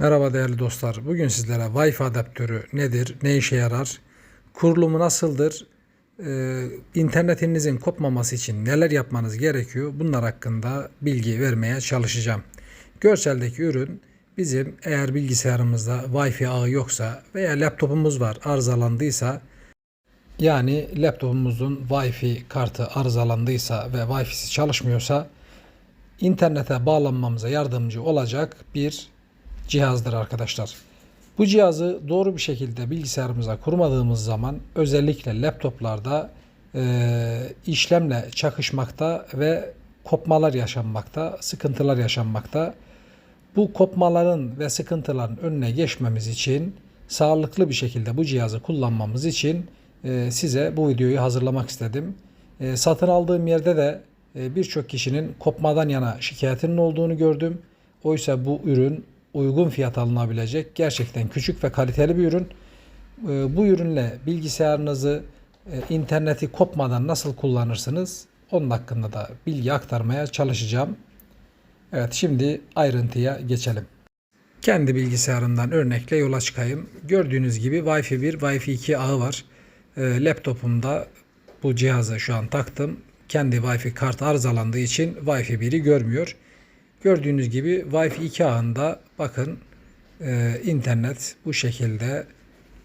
Merhaba değerli dostlar. Bugün sizlere Wi-Fi adaptörü nedir, ne işe yarar, kurulumu nasıldır, e, internetinizin kopmaması için neler yapmanız gerekiyor bunlar hakkında bilgi vermeye çalışacağım. Görseldeki ürün bizim eğer bilgisayarımızda Wi-Fi ağı yoksa veya laptopumuz var arızalandıysa yani laptopumuzun Wi-Fi kartı arızalandıysa ve Wi-Fi'si çalışmıyorsa internete bağlanmamıza yardımcı olacak bir cihazdır arkadaşlar. Bu cihazı doğru bir şekilde bilgisayarımıza kurmadığımız zaman özellikle laptoplarda e, işlemle çakışmakta ve kopmalar yaşanmakta, sıkıntılar yaşanmakta. Bu kopmaların ve sıkıntıların önüne geçmemiz için sağlıklı bir şekilde bu cihazı kullanmamız için e, size bu videoyu hazırlamak istedim. E, satın aldığım yerde de e, birçok kişinin kopmadan yana şikayetinin olduğunu gördüm. Oysa bu ürün uygun fiyat alınabilecek gerçekten küçük ve kaliteli bir ürün. E, Bu ürünle bilgisayarınızı e, interneti kopmadan nasıl kullanırsınız onun hakkında da bilgi aktarmaya çalışacağım. Evet şimdi ayrıntıya geçelim. Kendi bilgisayarımdan örnekle yola çıkayım. Gördüğünüz gibi Wi-Fi 1, Wi-Fi 2 ağı var. E, laptopumda bu cihazı şu an taktım. Kendi Wi-Fi kart arızalandığı için Wi-Fi 1'i görmüyor. Gördüğünüz gibi Wi-Fi 2 ağında bakın e, internet bu şekilde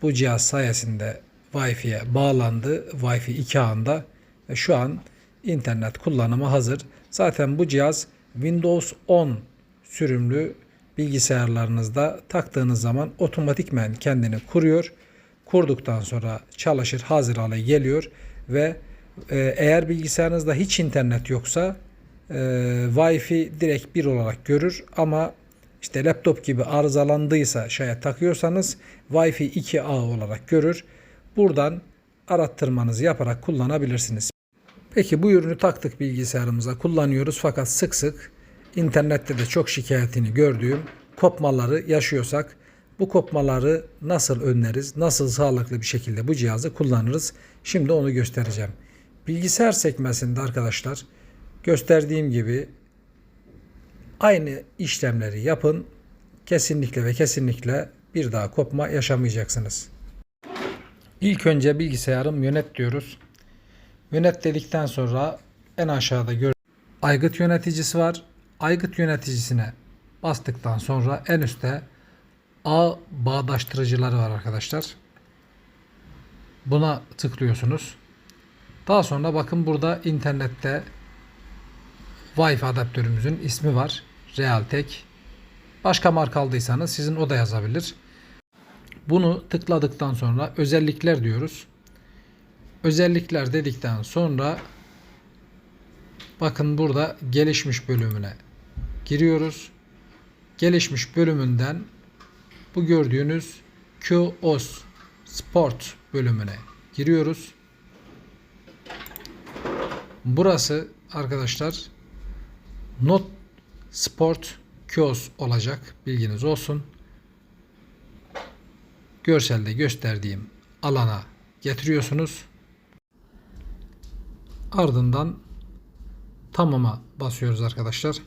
bu cihaz sayesinde Wi-Fi'ye bağlandı. Wi-Fi 2 ağında ve şu an internet kullanıma hazır. Zaten bu cihaz Windows 10 sürümlü bilgisayarlarınızda taktığınız zaman otomatikmen kendini kuruyor. Kurduktan sonra çalışır hazır hale geliyor ve e, eğer bilgisayarınızda hiç internet yoksa e, Wi-Fi direkt bir olarak görür ama işte laptop gibi arızalandıysa şayet takıyorsanız Wi-Fi 2 ağ olarak görür. Buradan arattırmanızı yaparak kullanabilirsiniz. Peki bu ürünü taktık bilgisayarımıza kullanıyoruz fakat sık sık internette de çok şikayetini gördüğüm kopmaları yaşıyorsak bu kopmaları nasıl önleriz, nasıl sağlıklı bir şekilde bu cihazı kullanırız şimdi onu göstereceğim. Bilgisayar sekmesinde arkadaşlar gösterdiğim gibi aynı işlemleri yapın. Kesinlikle ve kesinlikle bir daha kopma yaşamayacaksınız. İlk önce bilgisayarım yönet diyoruz. Yönet dedikten sonra en aşağıda gör aygıt yöneticisi var. Aygıt yöneticisine bastıktan sonra en üstte ağ bağdaştırıcıları var arkadaşlar. Buna tıklıyorsunuz. Daha sonra bakın burada internette Wi-Fi adaptörümüzün ismi var. Realtek. Başka marka aldıysanız sizin o da yazabilir. Bunu tıkladıktan sonra özellikler diyoruz. Özellikler dedikten sonra bakın burada gelişmiş bölümüne giriyoruz. Gelişmiş bölümünden bu gördüğünüz QoS Sport bölümüne giriyoruz. Burası arkadaşlar Not Sport QoS olacak. Bilginiz olsun. Görselde gösterdiğim alana getiriyorsunuz. Ardından tamama basıyoruz arkadaşlar.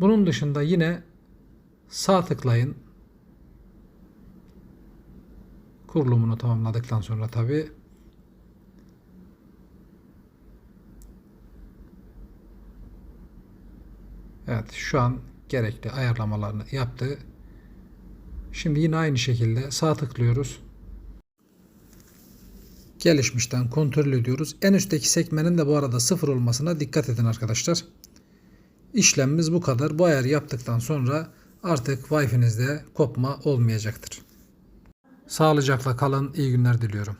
Bunun dışında yine sağ tıklayın. Kurulumunu tamamladıktan sonra tabi Evet şu an gerekli ayarlamalarını yaptı. Şimdi yine aynı şekilde sağ tıklıyoruz. Gelişmişten kontrol ediyoruz. En üstteki sekmenin de bu arada sıfır olmasına dikkat edin arkadaşlar. İşlemimiz bu kadar. Bu ayarı yaptıktan sonra artık Wi-Fi'nizde kopma olmayacaktır. Sağlıcakla kalın. İyi günler diliyorum.